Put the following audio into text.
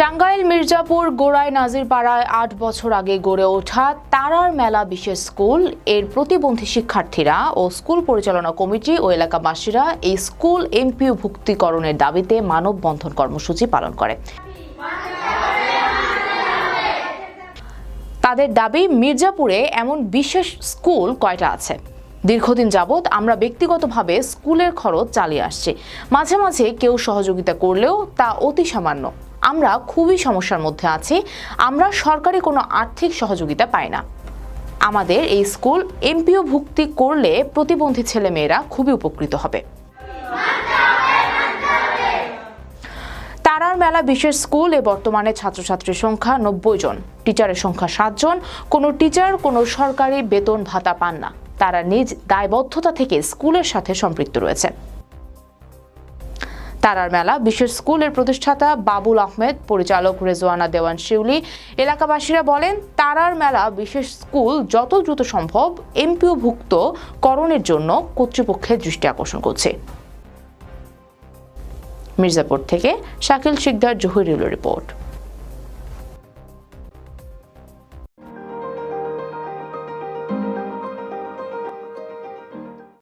টাঙ্গাইল, মির্জাপুর, গোড়াই, নাজিরপাড়ায় আট বছর আগে গড়ে ওঠা তারার মেলা বিশেষ স্কুল। এর প্রতিবন্ধী শিক্ষার্থীরা ও স্কুল পরিচালনা কমিটি ও এলাকাবাসীরা এই স্কুল এমপিও ভুক্তিকরণের দাবিতে মানববন্ধন কর্মসূচি পালন করে। তাদের দাবি, মির্জাপুরে এমন বিশেষ স্কুল কয়টা আছে? দীর্ঘদিন যাবৎ আমরা ব্যক্তিগতভাবে স্কুলের খরচ চালিয়ে আসছি। মাঝে মাঝে কেউ সহযোগিতা করলেও তা অতি সামান্য। আমরা খুবই সমস্যার মধ্যে আছি। আমরা সরকারি কোনো আর্থিক সহযোগিতা পাই না। আমাদের এই স্কুল এমপিও ভুক্তি করলে প্রতিবন্ধী ছেলেমেয়েরা খুবই উপকৃত হবে। তারার মেলা বিশেষ স্কুল এ বর্তমানে ছাত্রছাত্রীর সংখ্যা নব্বই জন, টিচারের সংখ্যা সাতজন কোনো টিচার, কোনো সরকারি বেতন ভাতা পান না। তারা নিজ দায়বদ্ধতা থেকে স্কুলের সাথে সম্পৃক্ত রয়েছে। তারার মেলা। বিশেষ স্কুলের প্রতিষ্ঠাতা বাবুল আহমেদ, পরিচালক রেজওয়ানা দেওয়ান শিউলি। এলাকাবাসীরা বলেন, তারার মেলা বিশেষ স্কুল যত দ্রুত সম্ভব এমপিও ভুক্ত করণের জন্য কর্তৃপক্ষের দৃষ্টি আকর্ষণ করছে। মির্জাপুর থেকে শাকিল শিকদার, জহিরুল রিপোর্ট।